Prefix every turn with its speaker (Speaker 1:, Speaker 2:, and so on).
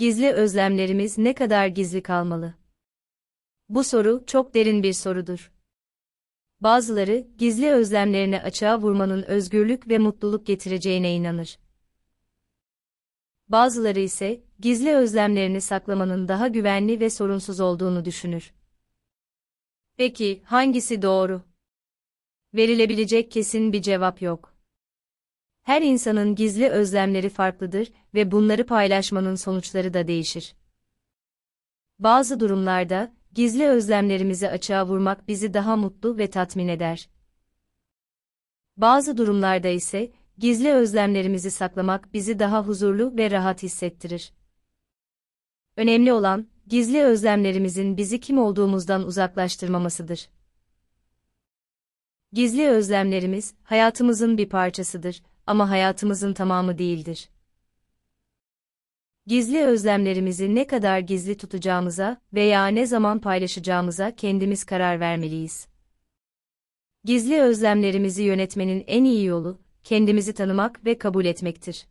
Speaker 1: Gizli özlemlerimiz ne kadar gizli kalmalı? Bu soru çok derin bir sorudur. Bazıları, gizli özlemlerini açığa vurmanın özgürlük ve mutluluk getireceğine inanır. Bazıları ise, gizli özlemlerini saklamanın daha güvenli ve sorunsuz olduğunu düşünür. Peki, hangisi doğru? Verilebilecek kesin bir cevap yok. Her insanın gizli özlemleri farklıdır ve bunları paylaşmanın sonuçları da değişir. Bazı durumlarda, gizli özlemlerimizi açığa vurmak bizi daha mutlu ve tatmin eder. Bazı durumlarda ise, gizli özlemlerimizi saklamak bizi daha huzurlu ve rahat hissettirir. Önemli olan, gizli özlemlerimizin bizi kim olduğumuzdan uzaklaştırmamasıdır. Gizli özlemlerimiz, hayatımızın bir parçasıdır ama hayatımızın tamamı değildir. Gizli özlemlerimizi ne kadar gizli tutacağımıza veya ne zaman paylaşacağımıza kendimiz karar vermeliyiz. Gizli özlemlerimizi yönetmenin en iyi yolu, kendimizi tanımak ve kabul etmektir.